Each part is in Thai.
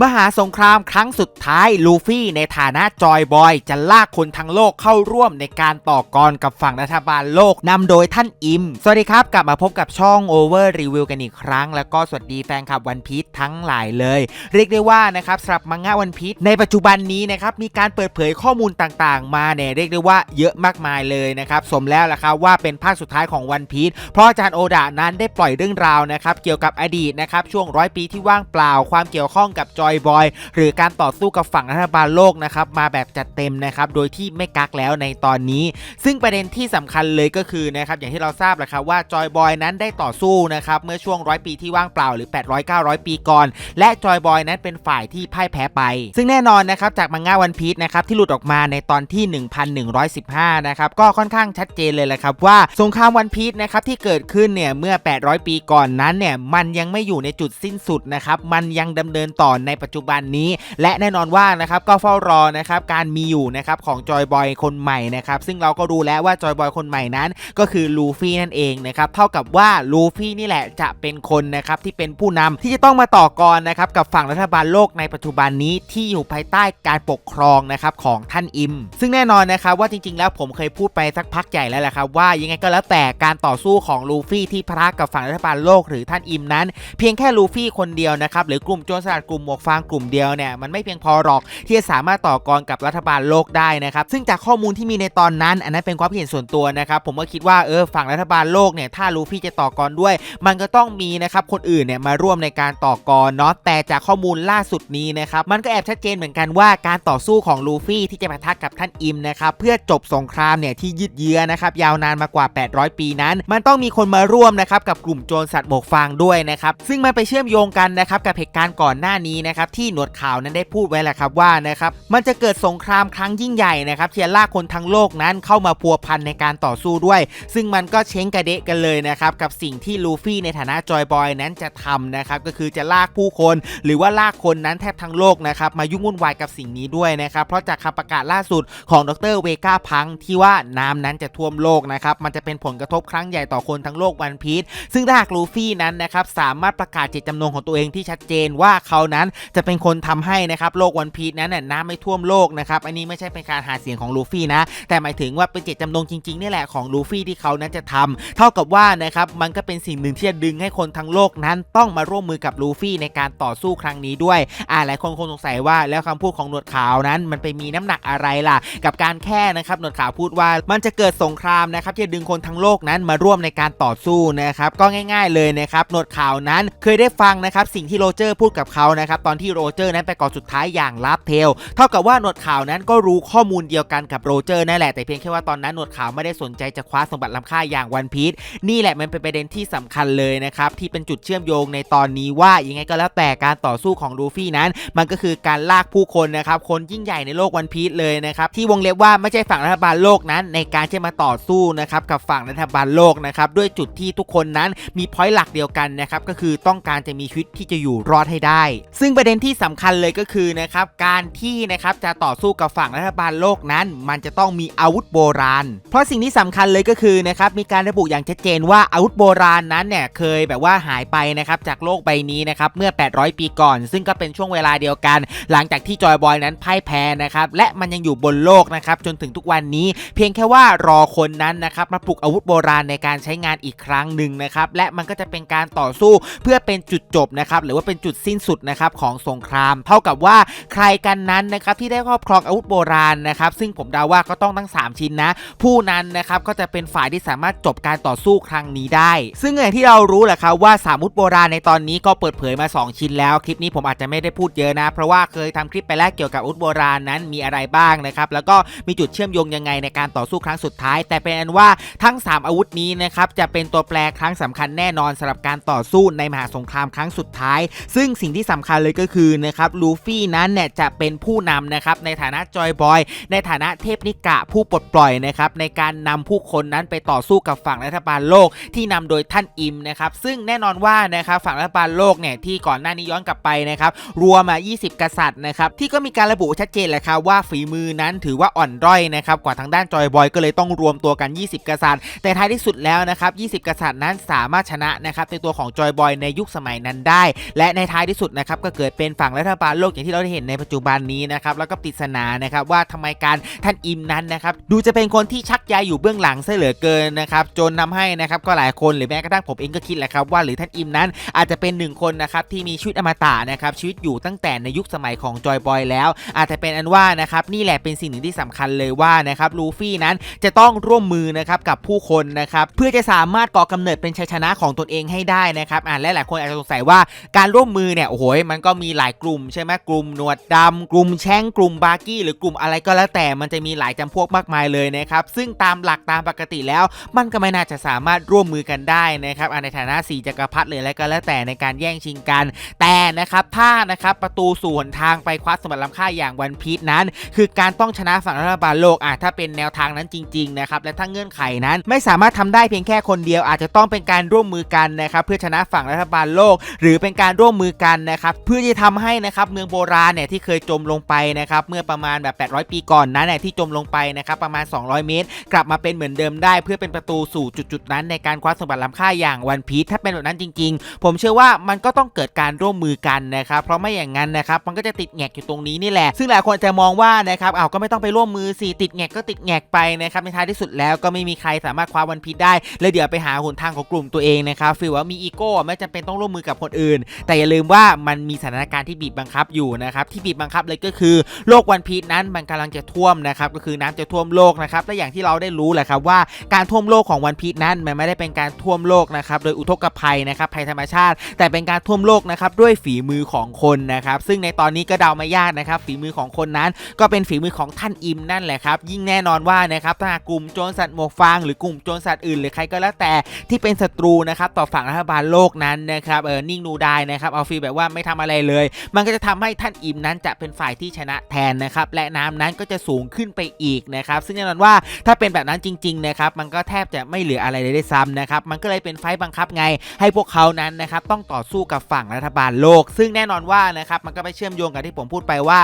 มหาสงครามครั้งสุดท้ายลูฟี่ในฐานะจอยบอย จะลากคนทั้งโลกเข้าร่วมในการต่อกรกับฝั่งรัฐบาลโลกนำโดยท่านอิม สวัสดีครับกลับมาพบกับช่อง Over Review กันอีกครั้ง แล้วก็สวัสดีแฟนคลับวันพี e ทั้งหลายเลย เรียกได้ว่านะครับสำหรับมังงะวันพี e ในปัจจุบันนี้นะครับมีการเปิดเผยข้อมูลต่างๆ มาเนี่ยเรียกได้ว่าเยอะมากมายเลยนะครับสมแล้วล่ะครับว่าเป็นภาคสุดท้ายของวันพี e เพราะอาจารย์โอดานั้นได้ปล่อยเรื่องราวนะครับเกี่ยวกับอดีตนะครับช่วงร้อยปีที่ว่างเปล่าความเกี่ยวข้องกับจอยบอย หรือการต่อสู้กับฝั่งรัฐบาลโลกนะครับมาแบบจัดเต็มนะครับโดยที่ไม่กักแล้วในตอนนี้ ซึ่งประเด็นที่สำคัญเลยก็คือนะครับอย่างที่เราทราบแหละครับว่าจอยบอยนั้นได้ต่อสู้นะครับเมื่อช่วงร้อยปีที่ว่างเปล่าหรือ 800 900 ปีก่อน และจอยบอยนั้นเป็นฝ่ายที่พ่ายแพ้ไป ซึ่งแน่นอนนะครับจากมังงะวันพีชนะครับที่หลุดออกมาในตอนที่ 1115 นะครับก็ค่อนข้างชัดเจนเลยแหละครับว่าสงครามวันพีชนะครับที่เกิดขึ้นเนี่ยเมื่อ 800 ปีก่อนนั้นเนี่ยมันยังไม่อยู่ในจุดสิ้นสุดนะครับมันยังดำเนินต่อในปัจจุบันนี้ และแน่นอนว่านะครับก็เฝ้ารอนะครับการมีอยู่นะครับของจอยบอยคนใหม่นะครับซึ่งเราก็รู้แล้วว่าจอยบอยคนใหม่นั้น ก็คือลูฟี่นั่นเองนะครับเท่ากับว่าลูฟี่นี่แหละจะเป็นคนนะครับที่เป็นผู้นำที่จะต้องมาต่อกรนะครับกับฝั่งรัฐบาลโลกในปัจจุบันนี้ที่อยู่ภายใต้การปกครองนะครับของท่านอิม ซึ่งแน่นอนนะครับว่าจริงๆ แล้วผมเคยพูดไปสักพักใหญ่แล้วแหละครับว่ายังไงก็แล้วแต่การต่อสู้ของลูฟี่ที่พะทะกับฝั่งรัฐบาลโลกหรือท่านอิมนั้น เพียงแค่ลูฟี่คนเดียวนะครับหรือกลุ่มโจรสลัดกลุ่มหมวกฟางกลุ่มเดียวเนี่ยมันไม่เพียงพอหรอกที่จะสามารถต่อกรกับรัฐบาลโลกได้นะครับซึ่งจากข้อมูลที่มีในตอนนั้น อันนั้นเป็นความเห็นส่วนตัวนะครับผมก็คิดว่าเออฝั่งรัฐบาลโลกเนี่ยถ้าลูฟี่จะต่อกรด้วย มันก็ต้องมีนะครับคนอื่นเนี่ยมาร่วมในการต่อกรเนาะแต่จากข้อมูลล่าสุดนี้นะครับมันก็แอบชัดเจนเหมือนกันว่าการต่อสู้ของลูฟี่ที่จะปะทะกับท่านอิมนะครับเพื่อจบสงครามเนี่ยที่ยืดเยื้อนะครับยาวนานมากว่า 800 ปีนั้น มันต้องมีคนมาร่วมนะครับกับกลุ่มโจรสัตว์หมวกฟางด้วยนะครับซึ่งมันไปเชื่อมโยงกันนะครับกับเหตุการณ์ก่อนหน้านี้นะครับที่หนวดข่าวนั้นได้พูดไว้แหละครับว่านะครับมันจะเกิดสงครามครั้งยิ่งใหญ่นะครับที่จะลากคนทั้งโลกนั้นเข้ามาพัวพันในการต่อสู้ด้วย ซึ่งมันก็เช้งกระเดะกันเลยนะครับกับสิ่งที่ลูฟี่ในฐานะจอยบอยนั้นจะทำนะครับก็คือจะลากผู้คน หรือว่าลากคนนั้นแทบทั้งโลกนะครับมายุ่งวุ่นวายกับสิ่งนี้ด้วยนะครับเพราะจากคำประกาศล่าสุดของดรเวก้าพังที่ว่าน้ำนั้นจะท่วมโลกนะครับมันจะเป็นผลกระทบครั้งใหญ่ต่อคนทั้งโลกวันพีชซึ่งถ้าหากลูฟี่นั้นนะครับสามารถประกาศเจตจำนงของตัวเองที่ชัดเจนว่าเขานั้นจะเป็นคนทำให้นะครับโลกวันพีชนั้นน่ะน้ำไม่ท่วมโลกนะครับอันนี้ไม่ใช่เป็นการหาเสียงของลูฟี่นะ แต่หมายถึงว่าเป็นเจตจำนงจริงๆนี่แหละของลูฟี่ที่เขานั้นจะทำเท่ากับว่านะครับมันก็เป็นสิ่งหนึ่งที่จะดึงให้คนทั้งโลกนั้นต้องมาร่วมมือกับลูฟี่ในการต่อสู้ครั้งนี้ด้วยอ่าหลายคนคงสงสัยว่าแล้วคำพูดของหนวดขาวนั้น มันไปมีน้ำหนักอะไรล่ะ กับการแค่นะครับหนวดขาวพูดว่ามันจะเกิดสงครามนะครับที่จะดึงคนทั้งโลกนั้นมาร่วมในการต่อสู้นะครับก็ง่าย ๆเลยนะครับหนวดขาวนั้นเคยได้ฟังนะครับสิ่งที่โรเจอร์พูดกับเขานะครับตอนอนที่โรเจอร์นั้นไปก่อนสุดท้ายอย่างลับเทล เท่ากับว่าหนวดข่าวนั้นก็รู้ข้อมูลเดียวกันกับโรเจอร์นั่นแหละแต่เพียงแค่ว่าตอนนั้นหนวดข่าวไม่ได้สนใจจะคว้าสมบัติล้ำค่าอย่างวันพีชนี่แหละมันเป็นประเด็นที่สำคัญเลยนะครับที่เป็นจุดเชื่อมโยงในตอนนี้ว่ายังไงก็แล้วแต่การต่อสู้ของลูฟี่นั้น มันก็คือการลากผู้คนนะครับคนยิ่งใหญ่ในโลกวันพีชเลยนะครับที่วงเล็บว่าไม่ใช่ฝั่งรัฐบาลโลกนั้น ในการที่มาต่อสู้นะครับกับฝั่งรัฐบาลโลกนะครับด้วยจุดที่ทุกคนนั้นมีพอยต์หลักเดียวกันนะครับก็คือต้องการจะมีชีวิตที่จะอยู่รอดให้ได้ ซึ่งประเด็นที่สำคัญเลยก็คือนะครับการที่นะครับจะต่อสู้กับฝั่งรัฐบาลโลกนั้น มันจะต้องมีอาวุธโบราณ เพราะสิ่งที่สำคัญเลยก็คือนะครับมีการระบุอย่างชัดเจนว่าอาวุธโบราณนั้นเนี่ยเคยแบบว่าหายไปนะครับจากโลกใบนี้นะครับเมื่อ 800 ปีก่อน ซึ่งก็เป็นช่วงเวลาเดียวกัน หลังจากที่จอยบอยนั้นพ่ายแพ้นะครับและมันยังอยู่บนโลกนะครับจนถึงทุกวันนี้ เพียงแค่ว่ารอคนนั้นนะครับมาปลุกอาวุธโบราณในการใช้งานอีกครั้งหนึ่งนะครับและมันก็จะเป็นการต่อสู้เพื่อเป็นจุดจบนะครับหรือว่าเป็นจุดสิ้นสุดนะครับของสงคราม เท่ากับว่าใครกันนั้นนะครับที่ได้ครอบครองอาวุธโบราณนะครับซึ่งผมเดาว่าก็ต้องทั้ง 3 ชิ้นนะ ผู้นั้นนะครับก็จะเป็นฝ่ายที่สามารถจบการต่อสู้ครั้งนี้ได้ ซึ่งอย่างที่เรารู้แหละครับว่าสามุดโบราณในตอนนี้ก็เปิดเผยมา 2 ชิ้นแล้ว คลิปนี้ผมอาจจะไม่ได้พูดเยอะนะ เพราะว่าเคยทำคลิปไปแล้วเกี่ยวกับอาวุธโบราณนั้นมีอะไรบ้างนะครับแล้วก็มีจุดเชื่อมโยงยังไงในการต่อสู้ครั้งสุดท้าย แต่เป็นอันว่าทั้ง 3 อาวุธนี้นะครับจะเป็นตัวแปรครั้งสำคัญแน่นอนสำหรับการต่อสู้ในมหาสงครามครั้งสุดท้าย ซึ่งสิ่งที่สำคัญเลยก็คือนะครับลูฟี่นั้นเนี่ยจะเป็นผู้นำนะครับในฐานะจอยบอย ในฐานะเทพนิกะผู้ปลดปล่อยนะครับในการนำผู้คนนั้นไปต่อสู้กับฝั่งรัฐบาลโลกที่นำโดยท่านอิมนะครับซึ่งแน่นอนว่านะครับฝั่งรัฐบาลโลกเนี่ยที่ก่อนหน้านี้ย้อนกลับไปนะครับรวมมา 20 กษัตริย์นะครับที่ก็มีการระบุชัดเจนแหละครับว่าฝีมือนั้นถือว่าอ่อนด้อยนะครับกว่าทางด้านจอยบอยก็เลยต้องรวมตัวกัน 20 กษัตริย์ แต่ท้ายที่สุดแล้วนะครับ20 กษัตริย์นั้นสามารถชนะนะครับในตัวของจอยบอยในยุคสมัยนั้นได้ และในท้ายที่สุดนะครับก็เกิดกิดเป็นฝั่งรัฐบาลโลกอย่างที่เราได้เห็นในปัจจุบันนี้นะครับแล้วก็ปริศนานะครับว่าทำไมการท่านอิมนั้นนะครับดูจะเป็นคนที่ชักใยอยู่เบื้องหลังซะเหลือเกินนะครับจนนำให้นะครับก็หลายคนหรือแม้กระทั่งผมเองก็คิดแหละครับว่าหรือท่านอิมนั้นอาจจะเป็นหนึ่งคนนะครับที่มีชีวิตอมตะนะครับชีวิตอยู่ตั้งแต่ในยุคสมัยของจอยบอยแล้ว อาจจะเป็นอันว่านะครับนี่แหละเป็นสิ่งหนึ่งที่สำคัญเลยว่านะครับลูฟี่นั้นจะต้องร่วมมือนะครับกับผู้คนนะครับเพื่อจะสามารถก่อกำเนิดเป็นชัยชนะของตนเองให้ได้นะครับอ่าและหลายคนอาจจะสงสัยว่าการร่วมมือเนี่ยโอ้โหมันก็็มีหลายกลุ่มใช่ไหมกลุ่มหนวดดำกลุ่มแช่งกลุ่มบาร์กี้หรือกลุ่มอะไรก็แล้วแต่มันจะมีหลายจำพวกมากมายเลยนะครับซึ่งตามหลักตามปกติแล้ว มันก็ไม่น่าจะสามารถร่วมมือกันได้นะครับในฐานะสีจักรพรรดิหรืออะไรก็แล้วแต่ในการแย่งชิงกัน แต่นะครับถ้านะครับประตูสู่หนทางไปคว้าสมบัติล้ำค่าอย่างวันพีชนั้น คือการต้องชนะฝั่งรัฐบาลโลกอะถ้าเป็นแนวทางนั้นจริงๆนะครับและถ้าเงื่อนไขนั้นไม่สามารถทำได้เพียงแค่คนเดียวอาจจะต้องเป็นการร่วมมือกันนะครับเพื่อชนะฝั่งรัฐบาลโลก หรือเป็นการร่วมมือกันนะครับเพื่อที่ทำให้นะครับเมืองโบราณเนี่ยที่เคยจมลงไปนะครับเมื่อประมาณแบบ 800 ปีก่อนนั้นเนี่ยที่จมลงไปนะครับประมาณ 200 เมตร กลับมาเป็นเหมือนเดิมได้ เพื่อเป็นประตูสู่จุดๆนั้นในการคว้าสมบัติล้ำค่าอย่างวันพีชถ้าเป็นแบบนั้นจริง ๆ ผมเชื่อว่ามันก็ต้องเกิดการร่วมมือกันนะครับเพราะไม่อย่างนั้นนะครับมันก็จะติดแงกอยู่ตรงนี้นี่แหละ ซึ่งหลายคนจะมองว่านะครับเอาก็ไม่ต้องไปร่วมมือสิติดแงกก็ติดแงกไปนะครับในท้ายที่สุดแล้วก็ไม่มีใครสามารถคว้าวันพีชได้เลยเดี๋ยวไปหาหนทางของกลุ่มตัวเองนะครับฟีลว่ามีอีโก้ไม่จำเป็นต้องร่วมมือกับคนอื่น แต่อย่าลืมว่ามันมีสถถานการณ์ที่บีบบังคับอยู่นะครับที่บีบบังคับเลยก็คือโลกวันพีชนั้นมันกำลังจะท่วมนะครับก็คือน้ำจะท่วมโลกนะครับและอย่างที่เราได้รู้แหละครับว่าการท่วมโลกของวันพีชนั้นมันไม่ได้เป็นการท่วมโลกนะครับโดยอุทกภัยนะครับภัยธรรมชาติ แต่เป็นการท่วมโลกนะครับด้วยฝีมือของคนนะครับซึ่งในตอนนี้ก็เดาไม่ยากนะครับฝีมือของคนนั้น ก็เป็นฝีมือของท่านอิมนั่นแหละครับยิ่งแน่นอนว่านะครับถ้าหากกลุ่มโจรสัตว์หมวกฟางหรือกลุ่มโจรสัตว์อื่นหรือใครก็แล้วแต่ที่เป็นศัตรูนะครับต่อฝั่งรัฐบาลโลกนั้นนะครับเออนิ่งดูได้นะครับเอาฟีแบบว่าไม่ทำอะไรเลย มันก็จะทำให้ท่านอิมนั้นจะเป็นฝ่ายที่ชนะแทนนะครับ และน้ำนั้นก็จะสูงขึ้นไปอีกนะครับ ซึ่งแน่นอนว่าถ้าเป็นแบบนั้นจริงๆนะครับ มันก็แทบจะไม่เหลืออะไรเลยได้ซ้ำนะครับ มันก็เลยเป็นไฟบังคับไง ให้พวกเขานั้นนะครับต้องต่อสู้กับฝั่งรัฐบาลโลก ซึ่งแน่นอนว่านะครับ มันก็ไปเชื่อมโยงกับที่ผมพูดไปว่า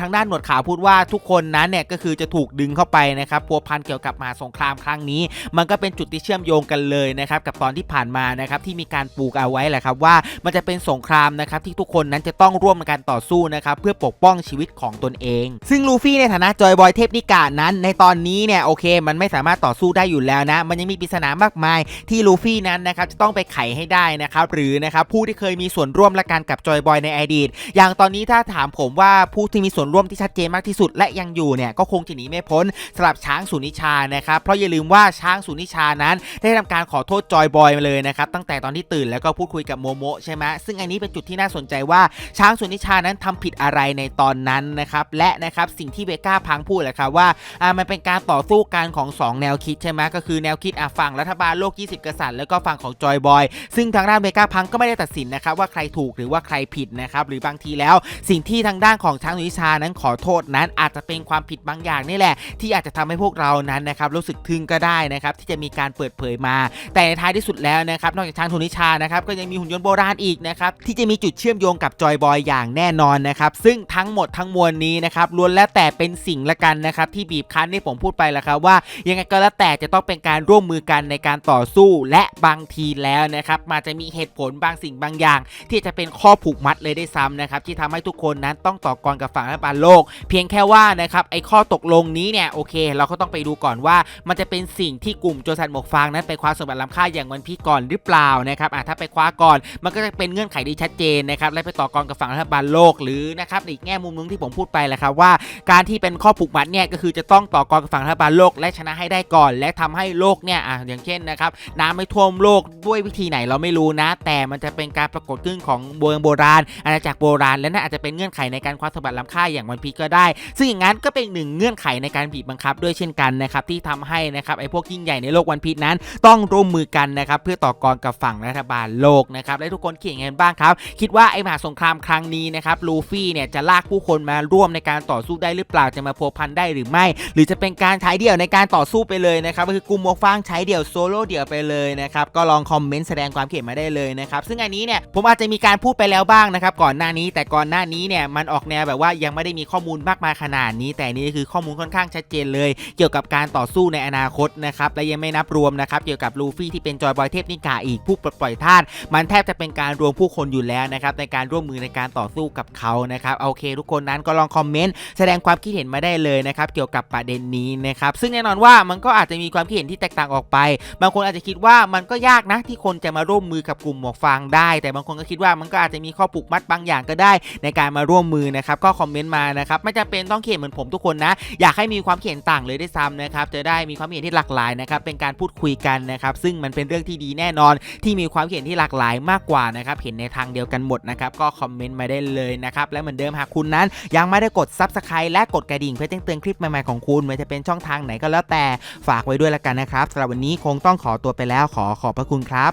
ทางด้านหนวดขาวพูดว่าทุกคนนั้นเนี่ยก็คือจะถูกดึงเข้าไปนะครับพัวพันเกี่ยวกับมาสงครามครั้งนี้ มันก็เป็นจุดที่เชื่อมโยงกันเลยนะครับกับตอนที่ผ่านมานะครับที่มีการปลูกเอาไว้แหละครับว่ามันจะเป็นสงครามนะครับที่ทุกคนนั้นจะต้องร่วมกันต่อสู้นะครับเพื่อปกป้องชีวิตของตนเอง ซึ่งลูฟี่ในฐานะจอยบอยเทพนิกานั้น ในตอนนี้เนี่ยโอเค มันไม่สามารถต่อสู้ได้อยู่แล้วนะ มันยังมีปริศนามากมาย ที่ลูฟี่นั้นนะครับจะต้องไปไขให้ได้นะครับหรือนะครับผู้ที่เคยมีส่วนร่วมและกันกับจอยบอยในอดีต อย่างตอนนี้ถ้าถามผมว่าผู้ที่มีส่วนร่วมที่ชัดเจนมากที่สุด และยังอยู่เนี่ยก็คงจะหนีไม่พ้นสำหรับช้างสุนิชานะครับเพราะอย่าลืมว่าช้างสุนิชานั้น ได้ทำการขอโทษจอยบอยมาเลยนะครับตั้งแต่ตอนที่ตื่นแล้วก็พูดคุยกับโมโมใช่ไหมซึ่งอันนี้เป็นจุดที่น่าสนใจว่าช้างสุนิชานั้นทำผิดอะไรในตอนนั้นนะครับและนะครับสิ่งที่เวก้าพังพูดแหละครับว่าอ่ามันเป็นการต่อสู้กันของสองแนวคิดใช่ไหมก็คือแนวคิดอะฝั่งรัฐบาลโลก 20 กษัตริย์แล้วก็ฝั่งของจอยบอย ซึ่งทางด้านเมกาพังก็ไม่ได้ตัดสินนะครับว่าใครถูกหรือว่าใครผิดนะครับหรือบางทีแล้วสิ่งที่ทางด้านของช้างนุนิชานั้นขอโทษนั้น อาจจะเป็นความผิดบางอย่างนี่แหละ ที่อาจจะทำให้พวกเรานั้นนะครับรู้สึกทึ่งก็ได้นะครับที่จะมีการเปิดเผยมา แต่ในท้ายที่สุดแล้วนะครับนอกจากช้างทุนิชานะครับก็ยังมีหุ่นยนต์โบราณอีกนะครับที่จะมีจุดเชื่อมโยงกับจอยบอยอย่างแน่นอนนะครับซึ่งทั้งหมดทั้งมวลนี้นะครับล้วนแล้วแต่เป็นสิ่งละกันนะครับที่บีบคั้นที่ผมพูดไปแล้วครับว่า ยังไงก็แล้วแต่จะต้องเป็นการร่วมมือกันในการต่อสู้และบางทีแล้วนะครับมันจะมีเหตุผลบางสิ่งบางอย่าง ที่จะเป็นข้อผูกมัดเลยได้ซ้ำนะครับที่ทำให้ทุกคนนั้นต้องต่อกรกับฝั่งรัฐบาลโลก เพียงแค่ว่านะครับไอ้ข้อตกลงนี้เนี่ยโอเค เราก็ต้องไปดูก่อนว่า มันจะเป็นสิ่งที่กลุ่มโจรสันหมกฟางนั้นไปคว้าสมบัติล้ำค่าอย่างวันพีชก่อนหรือเปล่านะครับอะถ้าไปคว้าก่อน มันก็จะเป็นเงื่อนไขที่ชัดเจนนะครับและต่อกรกับฝั่งรัฐบาลโลกหรือนะครับอีกแง่มุมนึงที่ผมพูดไปแหละครับว่าการที่เป็นข้อผูกมัดเนี่ยก็คือจะต้องต่อกรกับฝั่งรัฐบาลโลกและชนะให้ได้ก่อน และทำให้โลกเนี่ยอะอย่างเช่นนะครับน้ำไม่ท่วมโลกด้วยวิธีไหนเราไม่รู้นะ แต่มันจะเป็นการปรากฏขึ้นของโบราณโบราณอาณาจักรโบราณและนั่นอาจจะเป็นเงื่อนไขในการคว้าสมบัติล้ำค่าอย่างวันพีก็ได้ ซึ่งอย่างนั้นก็เป็นหนึ่งเงื่อนไขในการบีบบังคับด้วยเช่นกันนะครับที่ทำให้นะครับไอ้พวกยิ่งใหญ่ในโลกวันพีนั้น ต้องร่วมมือกันนะครับเพื่อต่อกรกับฝั่งรัฐบาลโลกนะครับและทุกคนคิดยังไงบ้างครับ คิดว่าไอ้มหาสงครามครั้งนี้นะครับลูฟี่เนี่ยจะลากผู้คนมาร่วมในการต่อสู้ได้หรือเปล่าจะมาพัวพันได้หรือไม่ หรือจะเป็นการใช้เดี่ยวในการต่อสู้ไปเลยนะครับก็คือกลุ่มหมวกฟางใช้เดี่ยวโซโล่เดี่ยวไปเลยนะครับก็ลองคอมเมนต์แสดงความคิดเห็นมาได้เลยนะครับซึ่งอันนี้เนี่ยผมอาจจะมีการพูดไปแล้วบ้างนะครับก่อนหน้านี้แต่ก่อนหน้านี้เนี่ยมันออกแนวแบบว่ายังไม่ได้มีข้อมูลมากมายขนาดนี้ แต่นี่คือข้อมูลค่อนข้างชัดเจนเลย เกี่ยวกับการต่อสู้ในอนาคตนะครับและยังไม่นับรวมนะครับเกี่ยวกับลูฟี่ที่เป็นจอยบอยเทพนิกาอีกผู้ปลดปล่อยธาตุมันแทบจะเป็นการรวมผู้คนอยู่แล้วนะครับในการร่วมมือในการต่อสู้กับเขานะครับโอเคทุกคนนั้นก็ลองคอมเมนต์แสดงความคิดเห็นมาได้เลยนะครับเกี่ยวกับประเด็นนี้นะครับซึ่งแน่นอนว่ามันก็อาจจะมีความคิดเห็นที่แตกต่างออกไป บางคนอาจจะคิดว่ามันก็ยากนะที่คนจะมาร่วมมือกับกลุ่มหมวกฟางได้ แต่บางคนก็คิดว่ามันก็อาจจะมีข้อผูกมัดบางอย่างก็ได้ ในการมาร่วมมือนะครับก็คอมเมนต์มานะครับไม่จำเป็นต้องเขียนเหมือนผมทุกคนนะ อยากให้มีความเขียนต่างเลยได้ซ้ำนะครับจะได้มีความเห็นที่หลากหลายนะครับเป็นการพูดคุยกันนะครับซึ่งมันเป็นเรื่องที่ดีแน่นอน ที่มีความเห็นที่หลากหลายมากกว่านะครับเห็นในทางเดียวกันหมดนะครับก็คอมเมนต์มาได้เลยนะครับ และเหมือนเดิมหากคุณนั้น ยังไม่ได้กด Subscribe และกดกระดิ่งเพื่อแจ้งเตือนคลิปใหม่ๆของคุณไม่ว่าจะเป็นช่องทางไหนก็แล้วแต่ฝากไว้ด้วยละกันนะครับสำหรับวันนี้คงต้องขอตัวไปแล้วขอขอบพระคุณครับ